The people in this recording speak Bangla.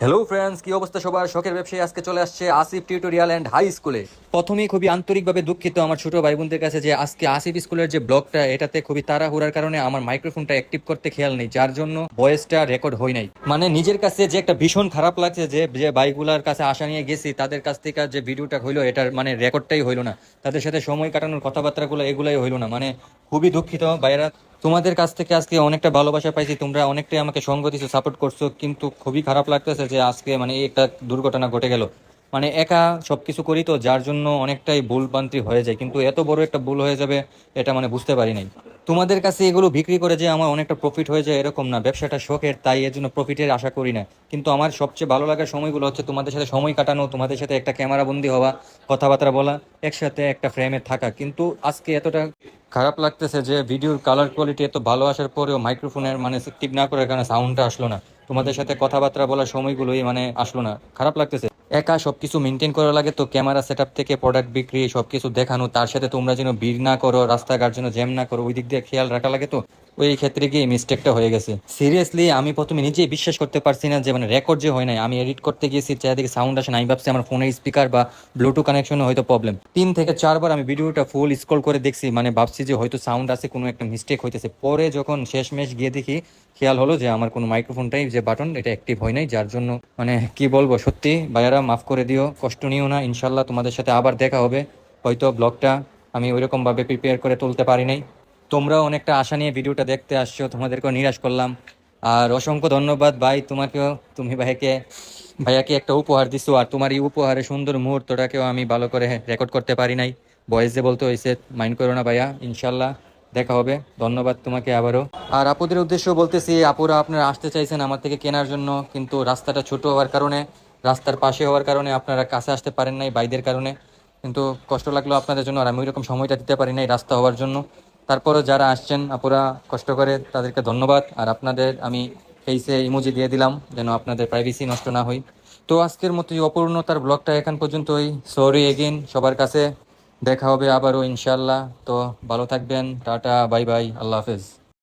হ্যালো ফ্রেন্ডস কি অবস্থা সবার? শখের ব্যবসায়ী আজকে চলে আসছে আসিফ টিউটোরিয়াল অ্যান্ড হাই স্কুলে প্রথমেই খুবই আন্তরিকভাবে দুঃখিত আমার ছোট ভাই বোনদের কাছে যে আজকে আসিফ স্কুলের যে ব্লগটা, এটাতে খুবই তাড়াহুড়ার কারণে আমার মাইক্রোফোনটা অ্যাক্টিভ করতে খেয়াল নেই, যার জন্য ভয়েসটা রেকর্ড হয় নাই। মানে নিজের কাছে যে একটা ভীষণ খারাপ লাগছে যে যে বাইকগুলার কাছে আশা নিয়ে গেছি, তাদের কাছ থেকে যে ভিডিওটা হইল, এটার মানে রেকর্ডটাই হইল না। তাদের সাথে সময় কাটানোর কথাবার্তাগুলো, এগুলাই হইল না। মানে খুবই দুঃখিত ভাইরা তোমাদের কাছ থেকে আজকে অনেকটা ভালোবাসা পাইছি, তোমরা অনেকটাই আমাকে সঙ্গ দিছো সাপোর্ট করছ, কিন্তু খুবই খারাপ লাগতেছে যে আজকে মানে একটা দুর্ঘটনা ঘটে গেল। মানে একা সব কিছু করি তো যার জন্য অনেকটাই ভুল পান্তি হয়ে যায়, কিন্তু এত বড় একটা ভুল হয়ে যাবে, এটা মানে বুঝতে পারি নাই। তোমাদের কাছে এগুলো বিক্রি করে যে আমার অনেকটা প্রফিট হয়ে যায় এরকম না। ব্যবসাটা শখের, তাই এর জন্য প্রফিটের আশা করি না। কিন্তু আমার সবচেয়ে ভালো লাগার সময়গুলো হচ্ছে তোমাদের সাথে সময় কাটানো, তোমাদের সাথে একটা ক্যামেরা বন্দি হওয়া, কথাবার্তা বলা, একসাথে একটা ফ্রেমে থাকা। কিন্তু আজকে এতটা খারাপ লাগতেছে যে ভিডিওর কালার কোয়ালিটি এত ভালো আসার পরেও মাইক্রোফোনের মানে ঠিক না করার কারণে সাউন্ডটা আসলো না। তোমাদের সাথে কথাবার্তা বলার সময়গুলোই মানে আসলো না। খারাপ লাগতেছে। একা সব কিছু মেনটেন করা লাগে তো ক্যামেরা সেট থেকে প্রোডাক্ট বিক্রি, সবকিছু দেখানো, তার সাথে তোমরা যেন ভিড় না করো, রাস্তাঘাট যেন জ্যাম না করো ওই দিক দিয়ে খেয়াল রাখা লাগে তো? ওই ক্ষেত্রে গিয়ে মিস্টেকটা হয়ে গেছে। সিরিয়াসলি আমি প্রথমে নিজেই বিশ্বাস করতে পারছি না যে মানে রেকর্ড যে হয় নাই, আমি এডিট করতে গিয়েছি, চারিদিকে সাউন্ড আসে না আমি ভাবছি আমার ফোনের স্পিকার বা ব্লুটুথ কানেকশনে হয়তো প্রবলেম তিন থেকে চারবার আমি ভিডিওটা ফুল স্ক্রল করে দেখছি মানে ভাবছি যে হয়তো সাউন্ড আছে কোনো একটা মিস্টেক হইতেছে। পরে যখন শেষ শেষমেশ গিয়ে দেখি খেয়াল হলো যে আমার কোনো মাইক্রোফোনটাই যে বাটন এটা অ্যাক্টিভ হয় নাই। যার জন্য মানে কি বলব, সত্যি, ভাইয়ারা, মাফ করে দিও, কষ্ট নিও না ইনশাল্লাহ তোমাদের সাথে আবার দেখা হবে। হয়তো ব্লগটা আমি ওইরকম ভাবে প্রিপেয়ার করে তুলতে পারি নাই। তোমরাও অনেকটা আশা নিয়ে ভিডিওটা দেখতে আসছো, তোমাদেরকেও নিরাশ করলাম। আর অসংখ্য ধন্যবাদ, ভাই, তোমাকেও, তুমি ভাইকে, ভাইয়াকে একটা উপহার দিছো, আর তোমার এই উপহারে সুন্দর মুহূর্তটাকেও আমি ভালো করে রেকর্ড করতে পারি নাই। বয়েস যে বলতে হয়েছে মাইন্ড করো না ভাইয়া ইনশাল্লাহ দেখা হবে। ধন্যবাদ তোমাকে আবারও। আর আপুদের উদ্দেশ্য বলতেছি, আপুরা আপনারা আসতে চাইছেন আমার থেকে কেনার জন্য, কিন্তু রাস্তাটা ছোট হওয়ার কারণে, রাস্তার পাশে হওয়ার কারণে আপনারা কাছে আসতে পারেন নাই বাইদের কারণে। কিন্তু কষ্ট লাগল আপনাদের জন্য, আর আমি ওইরকম সময়টা দিতে পারি নাই রাস্তা হওয়ার জন্য। তারপরও যারা আসছেন, আপুরা কষ্ট করে, তাদেরকে ধন্যবাদ। আর আপনাদের, আমি ফেসে ইমোজি দিয়ে দিলাম, যেন আপনাদের প্রাইভেসি নষ্ট না হয়। তো আজকের মতো অপূর্ণতার ব্লগটা এখান পর্যন্তই। সরি এগেইন সবার কাছে। দেখা হবে আবারও ইনশাল্লাহ তো ভালো থাকবেন। টাটা বাই বাই আল্লাহ হাফেজ।